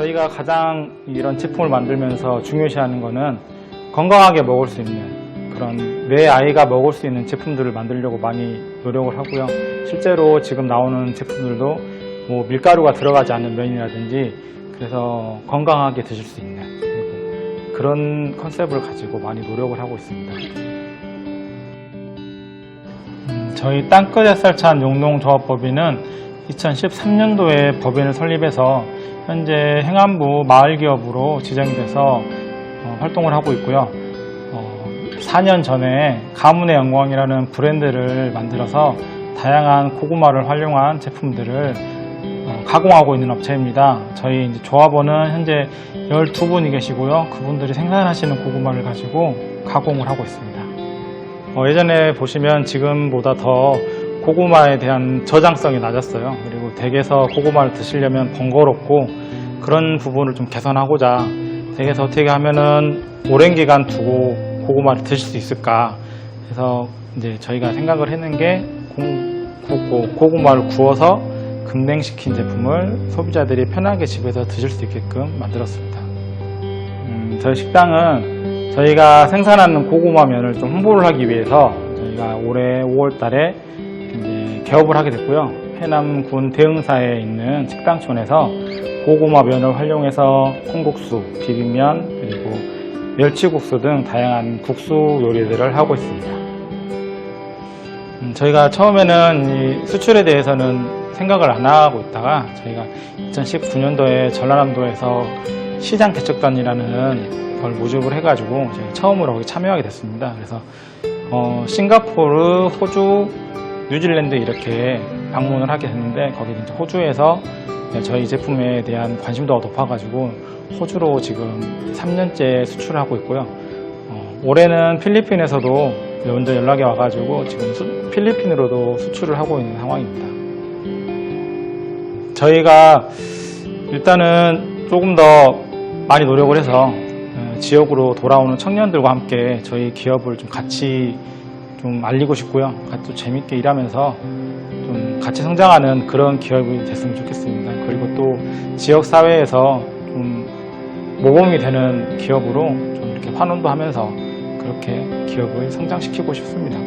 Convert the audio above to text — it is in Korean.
저희가 가장 이런 제품을 만들면서 중요시하는 거는 건강하게 먹을 수 있는 그런 내 아이가 먹을 수 있는 제품들을 만들려고 많이 노력을 하고요. 실제로 지금 나오는 제품들도 뭐 밀가루가 들어가지 않는 면이라든지 그래서 건강하게 드실 수 있는 그런 컨셉을 가지고 많이 노력을 하고 있습니다. 음, 저희 땅끝 햇살찬 용농조합법인은 2013년도에 법인을 설립해서 현재 행안부 마을기업으로 지정이 돼서 어, 활동을 하고 있고요. 어, 4년 전에 가문의 영광이라는 브랜드를 만들어서 다양한 고구마를 활용한 제품들을 어, 가공하고 있는 업체입니다. 저희 조합원은 현재 12분이 계시고요. 그분들이 생산하시는 고구마를 가지고 가공을 하고 있습니다. 어, 예전에 보시면 지금보다 더 고구마에 대한 저장성이 낮았어요. 그리고 댁에서 고구마를 드시려면 번거롭고 그런 부분을 좀 개선하고자 댁에서 어떻게 하면은 오랜 기간 두고 고구마를 드실 수 있을까 해서 이제 저희가 생각을 했는 게 공- 고- 고구마를 구워서 급냉시킨 제품을 소비자들이 편하게 집에서 드실 수 있게끔 만들었습니다. 음, 저희 식당은 저희가 생산하는 고구마 면을 좀 홍보를 하기 위해서 저희가 올해 5월 달에 개업을 하게 됐고요. 해남군 대흥사에 있는 식당촌에서 고구마 면을 활용해서 콩국수, 비빔면, 그리고 멸치국수 등 다양한 국수 요리들을 하고 있습니다. 음, 저희가 처음에는 이 수출에 대해서는 생각을 안 하고 있다가 저희가 2019년도에 전라남도에서 시장 개척단이라는 걸 모집을 해가지고 처음으로 거기 참여하게 됐습니다. 그래서 어, 싱가포르, 호주, 뉴질랜드 이렇게 방문을 하게 됐는데 거기 이제 호주에서 저희 제품에 대한 관심도가 높아가지고 호주로 지금 3년째 수출을 하고 있고요. 어, 올해는 필리핀에서도 먼저 연락이 와가지고 지금 수- 필리핀으로도 수출을 하고 있는 상황입니다. 저희가 일단은 조금 더 많이 노력을 해서 어, 지역으로 돌아오는 청년들과 함께 저희 기업을 좀 같이 좀 알리고 싶고요. 또 재밌게 일하면서 좀 같이 성장하는 그런 기업이 됐으면 좋겠습니다. 그리고 또 지역 사회에서 좀 모범이 되는 기업으로 좀 이렇게 환원도 하면서 그렇게 기업을 성장시키고 싶습니다.